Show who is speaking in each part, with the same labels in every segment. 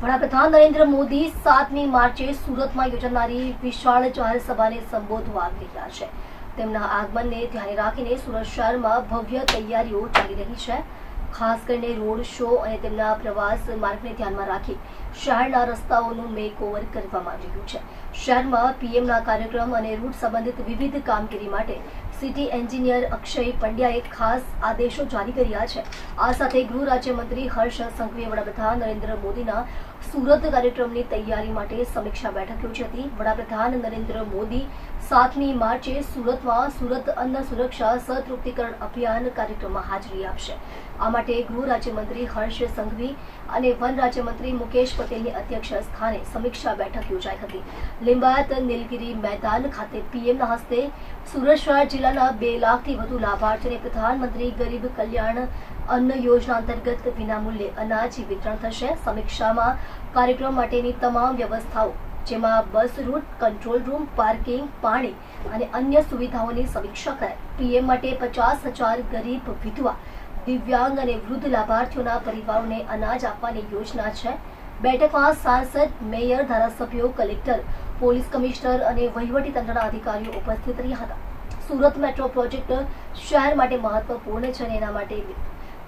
Speaker 1: વડાપ્રધાન નરેન્દ્ર મોદી સાતમી માર્ચે સુરતમાં યોજાનારી વિશાળ જાહેર સંબોધવા રહ્યા છે. તેમના આગમનને ધ્યાને રાખીને સુરત શહેરમાં ભવ્ય તૈયારીઓ ચાલી રહી છે. ખાસ કરીને રોડ શો અને તેમના પ્રવાસ માર્ગને ધ્યાનમાં રાખી શહેરના રસ્તાઓનું મેક ઓવર કરવામાં આવી રહ્યું છે. શહેરમાં પીએમના કાર્યક્રમ અને રૂટ સંબંધિત વિવિધ કામગીરી માટે સિટી એન્જિનિયર અક્ષય પંડ્યાએ ખાસ આદેશો જારી કર્યા છે. આ સાથે ગૃહ રાજ્યમંત્રી હર્ષ સંઘવીએ વડાપ્રધાન નરેન્દ્ર મોદીના સુરત કાર્યક્રમની તૈયારી માટે સમીક્ષા બેઠક યોજી હતી. વડાપ્રધાન નરેન્દ્ર મોદી સાતમી માર્ચે સુરતમાં સુરત અન્ન સુરક્ષા સતૃપ્તિકરણ અભિયાન કાર્યક્રમમાં હાજરી આપશે. આ માટે ગૃહ રાજ્યમંત્રી હર્ષ સંઘવી અને વન રાજ્યમંત્રી મુકેશ પટેલની અધ્યક્ષ સ્થાને સમીક્ષા બેઠક યોજાઈ હતી. લિંબાયત નીલગીરી મેદાન ખાતે પીએમના હસ્તે સુરત શહેર જિલ્લાના બે લાખથી વધુ લાભાર્થીઓને પ્રધાનમંત્રી ગરીબ કલ્યાણ અન્ન યોજના અંતર્ગત વિનામૂલ્યે અનાજ વિતરણ થશે. સમીક્ષામાં કાર્યક્રમ માટેની તમામ વ્યવસ્થાઓ, જેમાં bus route, control room, parking, પાણી અને અન્ય સુવિધાઓની સમીક્ષા કરાય પીએમ માટે પચાસ હજાર ગરીબ વિધવા, દિવ્યાંગ અને વૃદ્ધ લાભાર્થીઓના પરિવારોને અનાજ આપવાની યોજના છે. બેઠકમાં સાંસદ, મેયર, ધારાસભ્યો, કલેક્ટર, પોલીસ કમિશનર અને વહીવટીતંત્રના અધિકારીઓ ઉપસ્થિત રહ્યા હતા. સુરત મેટ્રો પ્રોજેક્ટ શહેર માટે મહત્વપૂર્ણ છે અને એના માટે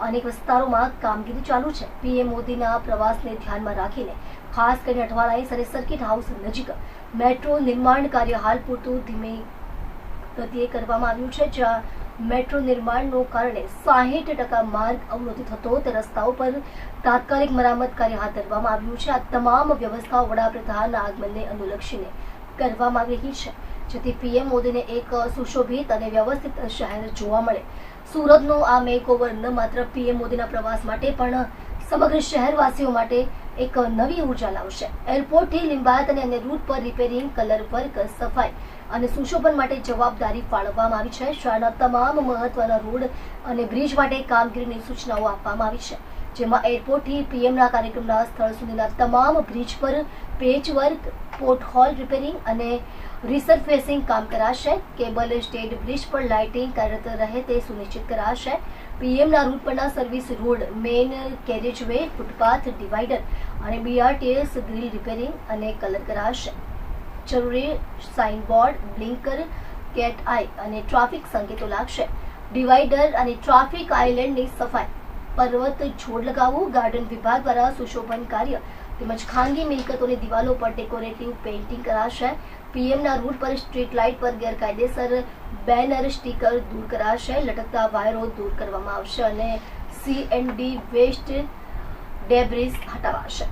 Speaker 1: અનેક વિસ્તારોમાં કામગીરી ચાલુ છે. પીએમ મોદીના પ્રવાસને ધ્યાનમાં રાખીને ખાસ કરીને અઠવાલાઈસ અને સર્કિટ હાઉસ નજીક મેટ્રો નિર્માણ કાર્ય હાલ પૂરતું ધીમે ગતિએ કરવામાં આવ્યું છે, જ્યાં મેટ્રો નિર્માણનો કારણે સાહીઠ ટકા માર્ગ અવરોધિત હતો તે રસ્તાઓ પર તાત્કાલિક મરામત કાર્ય હાથ ધરવામાં આવ્યું છે. આ તમામ વ્યવસ્થાઓ વડાપ્રધાનના આગમનને અનુલક્ષીને કરવામાં આવી રહી છે. જેથી પીએમ મોદીને એક સુશોભિત અને વ્યવસ્થિત શહેર જોવા મળે. સુરતનો આ મેકઓવર ન માત્ર પીએમ મોદીના પ્રવાસ માટે પણ સમગ્ર શહેરવાસીઓ માટે એક નવી ઊર્જા લાવશે. એરપોર્ટથી લિંબાયત અને અન્ય રૂટ પર રિપેરિંગ, કલર વર્ક, સફાઈ અને સુશોભન માટે જવાબદારી ફાળવવામાં આવી છે. શહેરના તમામ મહત્વના રોડ અને બ્રિજ માટે કામગીરીની સૂચનાઓ આપવામાં આવી છે. જેમાં એરપોર્ટથી પીએમના કાર્યક્રમના સ્થળ સુધીના તમામ બ્રિજ પર patch work, pothole repairing અને રિસર્ફેસિંગ કામ કરાશે. કેબલ સ્ટેટ બ્રિજ પર લાઇટિંગ કાર્યરત રહે તે સુનિશ્ચિત કરાશે. પીએમના રૂટ પરના service road, main carriageway footpath divider અને બીઆરટીએસ ગ્રીલ રિપેરિંગ અને કલર કરાશે. જરૂરી સાઇનબોર્ડ, બ્લિંકર, કેટ આઈ અને ટ્રાફિક સંકેતો લાગશે. ડિવાઈડર અને ટ્રાફિક આઇલેન્ડની સફાઈ પર્વત છોડ લગાવવું, ગાર્ડન વિભાગ દ્વારા સુશોભન કાર્ય તેમજ ખાનગી મિલકતોની દિવાલો પર ડેકોરેટિવ પેઇન્ટિંગ કરાશે. પીએમના રૂટ પર સ્ટ્રીટ લાઇટ પર ગેરકાયદેસર બેનર, સ્ટીકર દૂર કરાશે. લટકતા વાયરો દૂર કરવામાં આવશે અને સીએનડી વેસ્ટ ડેબ્રિસ હટાવાશે.